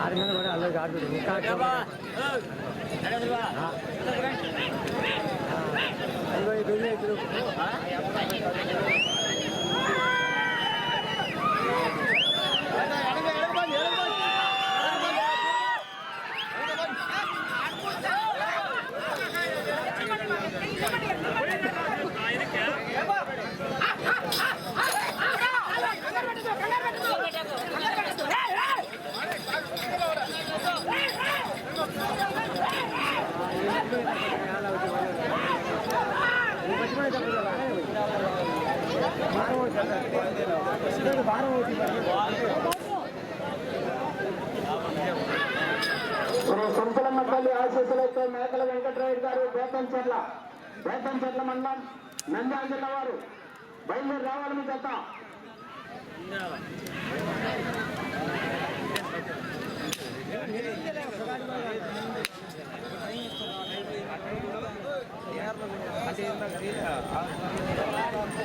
ఆరు మీద కూడా అల్లరి ఆడుతుంది ఇంకా అదిగో ఈ ఆశీస్సులతో మేకల వెంకటరాయుడు గారు బేతంచెర్ల బేతంచెర్ల మండలం నంద్యాల జిల్లా వారు. బయలుదేరి రావాలి మీ జత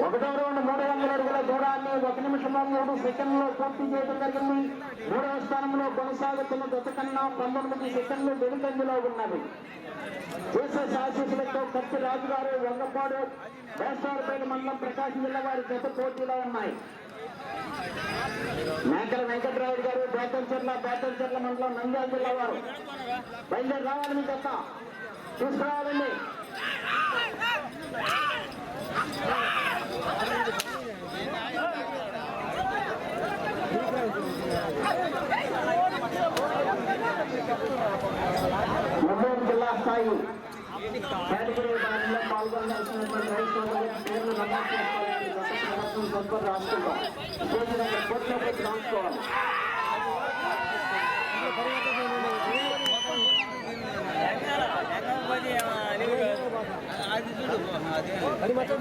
ఒకటో రౌండ్ మూడు వందల అడుగుల దూరాన్ని ఒక నిమిషంలో మూడు సెకండ్లో పూర్తి చేయడం జరిగింది. మూడవ స్థానంలో కొనసాగుతున్న గత కన్నా పంతొమ్మిది సెకండ్లు వెనుకంజలో ఉన్నది. జీసస్ ఆశీస్సులతో కత్తి రాజు గారు వంగపాడు వేస్తారపేట మండలం ప్రకాశం జిల్లా వారి గత పోటీలో ఉన్నాయి. మేకల వెంకటరాయుడు గారు బేతంచెర్ల బేతంచెర్ల మండలం నంద్యాల జిల్లా వారు. బయలుదేరి రావాలి మీ గత తీసుకురావాలండి. పేర్లు నమోదు చేసుకోవాలని రాసుకుంటాం రాసుకోవాలి అది మొత్తం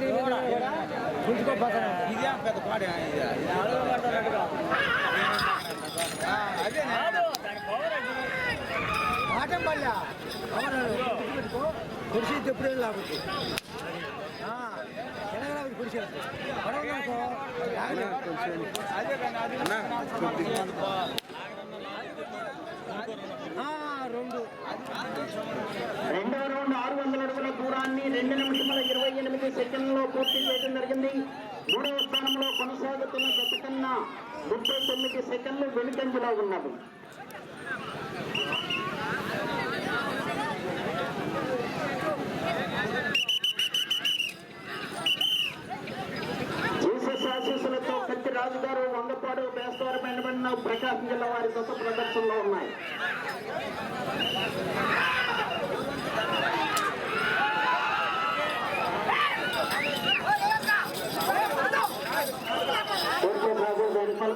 ఇదే పెద్ద పాడే అదే ఆటం కుర్చీ లాగుతుంది ఎలాగ కుర్చీ పడవనుకో అదే కానీ అది రెండు. రెండవ రౌండ్ ఆరు వందల అడుగుల దూరాన్ని రెండు నిమిషముల ఇరవై ఎనిమిది సెకండ్లో పూర్తి చేయడం జరిగింది మూడవ స్థానంలో కొనసాగుతున్న గత కన్నా ముప్పై తొమ్మిది సెకండ్లు వెనుకంజలో ఉన్నది జీసస్ ఆశీస్సులతో కత్తి రాజు గారు వంగపాడు బేస్తవారు వెంటబడిన ప్రకాశం జిల్లా వారి దశ ప్రదర్శనలో ఉన్నాయి. కోరుకో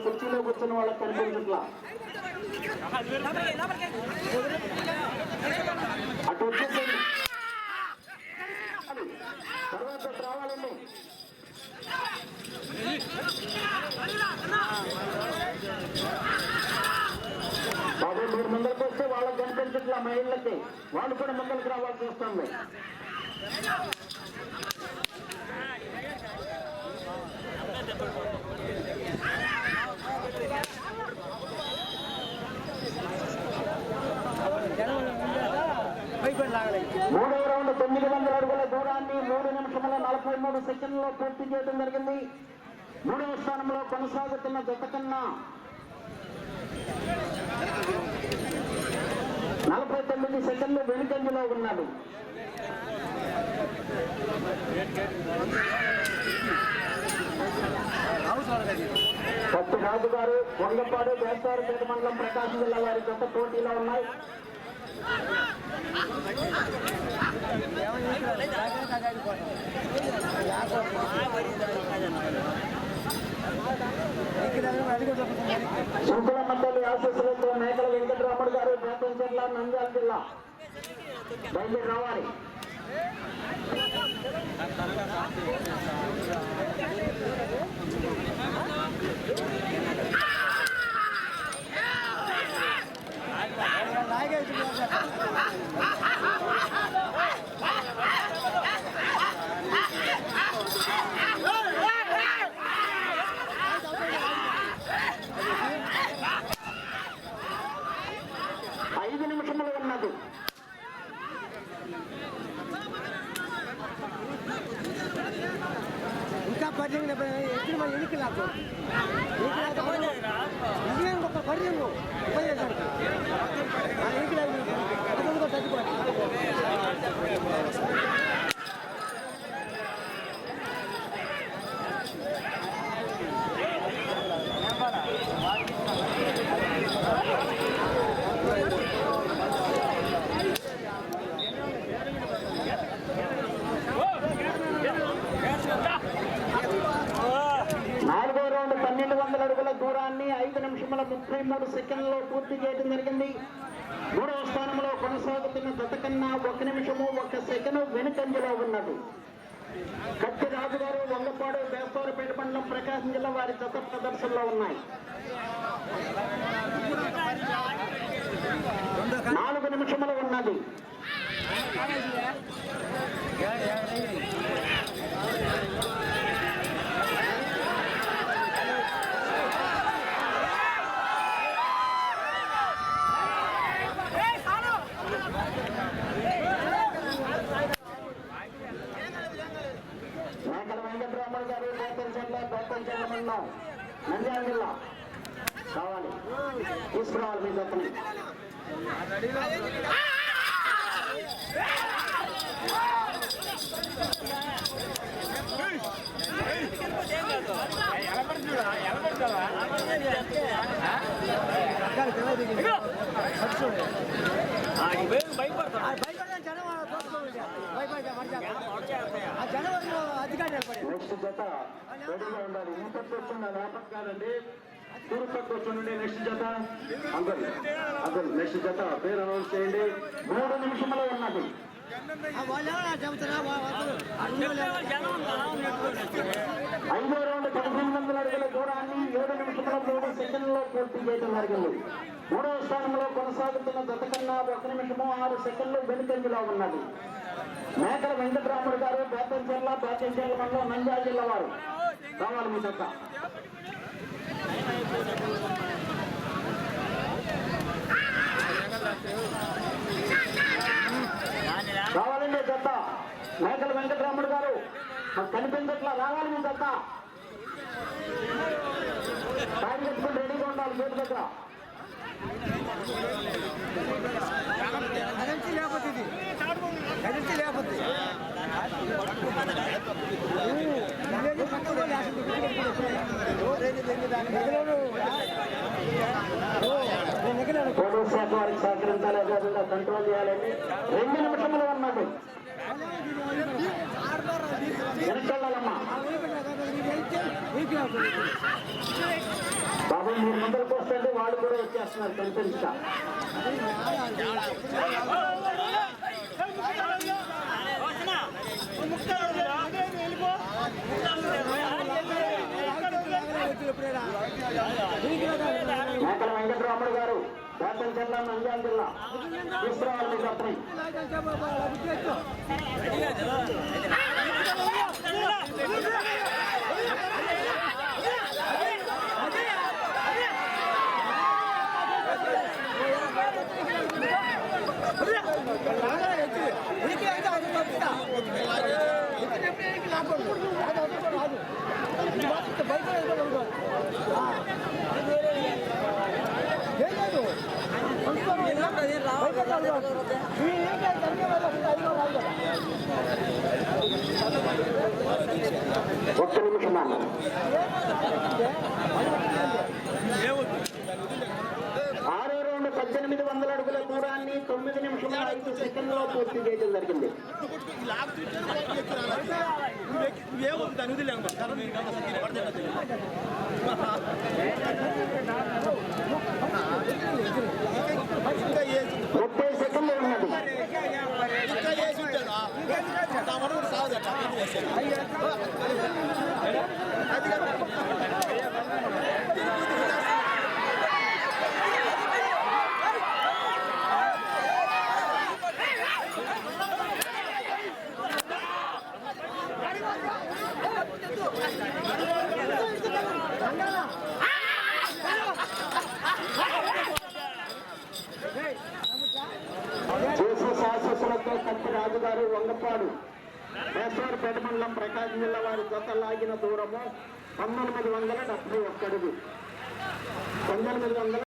కుర్చీలో కూర్చున్న వాళ్ళకి కనిపించట్లా. అటు వచ్చేసేయండి. తర్వాత రావాలండి బాబు మీరు వస్తే వాళ్ళకి కనిపించట్లా మహిళలకి వాళ్ళు కూడా ముందరికి రావాల్సి వస్తుంది. మూడవ రౌండ్ తొమ్మిది వందల అడుగుల దూరాన్ని మూడు నిమిషముల నలభై మూడు సెకండ్లో పూర్తి చేయడం జరిగింది. మూడవ స్థానంలో కొనసాగుతున్న జత కన్నా నలభై తొమ్మిది సెకండ్లు వెనుకంజలో ఉన్నాడు. పత్తి రాజు గారు వంగపాడు వేస్తారపేట మండలం ప్రకాశం జిల్లా వారి గత పోటీలో ఉన్నాయి. శుంకులమ్మతల్లి ఆశీస్సులతో మేకల వెంకటరాముడు గారు ప్రాంతం జిల్లా నంద్యాల జిల్లా. బయలుదేరి రావాలి. பர்ஜிங் எத்தனை மணி எனக்கு லாபம் இந்தியா ஒக்க பர்ஜிங் ఉపయోగం எனக்கு லாபம் அது வந்து தச்சுக்கோ పూర్తి చేయడం జరిగింది. మూడవ స్థానంలో కొనసాగుతున్న జత కన్నా ఒక నిమిషము ఒక సెకండ్ వెనుకంజలో ఉన్నాడు కత్తి రాజుగారు వంగపాడు వేస్తవారిపేట మండలం ప్రకాశం జిల్లా వారి జత ప్రదర్శనలో ఉన్నాయి. నాలుగు నిమిషములు ఉన్నది. జిల్లా మండలం నంద్యాల జిల్లా కావాలి. తీసుకురావాలి మీ జతని ఆ నెక్స్ట్ జత రెడీగా ఉండాలి. ఇంతకు వచ్చింది వ్యాపక్ కాదండి. తూర్పుకు వచ్చిందండి నెక్స్ట్ జత. అంకుల్ అంకుల్ నెక్స్ట్ జత. పేరు అనౌన్స్ చేయండి. మూడు నిమిషంలో ఉన్నది. ఐదో రౌండ్ పదిహేను వందల అడుగుల దూరాన్ని ఏడు నిమిషంలో మూడు సెకండ్లో పూర్తి చేయడం జరిగింది. మూడవ స్థానంలో కొనసాగుతున్న జత కన్నా ఒక నిమిషము ఆరు సెకండ్లు వెనుకంజలో ఉన్నది. మేకల వెంకటరాముడు గారు బేతం జిల్లా బేతం జిల్లా మండలం నంద్యాల జిల్లా వారు. కావాలి మీ జత రావాలండి చెత్త మేకల వెంకటరాముడు గారు మాకు కనిపించట్లా రావాలి మీ చెత్త టైం పెట్టుకుని రెడీగా ఉండాలి గేట్ దగ్గర. పోలీస్ శాఖ వారికి సహకరించాలి అదేవిధంగా కంట్రోల్ చేయాలని రెండు నిమిషములు ఉన్నది వెనకెళ్ళాలమ్మా బాబు మీరు ముందరకు వస్తుంటే వాళ్ళు కూడా వచ్చేస్తున్నారు కనిపించా మేకల వెంకటరాముడు గారు బేతం జిల్లా నంద్యాల జిల్లా. తీసుకురావాలి మీ జతని ఒక్క నిమిషం అన్న. ఆరో రౌండ్ పద్దెనిమిది వందల అడుగుల దూరాన్ని తొమ్మిది నిమిషముల ఐదు సెకండ్లో పూర్తి చేయడం జరిగింది. ముప్పై సెకండ్లు ఉన్నది చేసే శాసనసభతో కత్తి రాజుగారు వంగపాడు. వేసవారిపేట మండలం ప్రకాశం జిల్లా వారి జత లాగిన దూరము పంతొమ్మిది వందల డెబ్బై ఒక్కడుగు పంతొమ్మిది వందల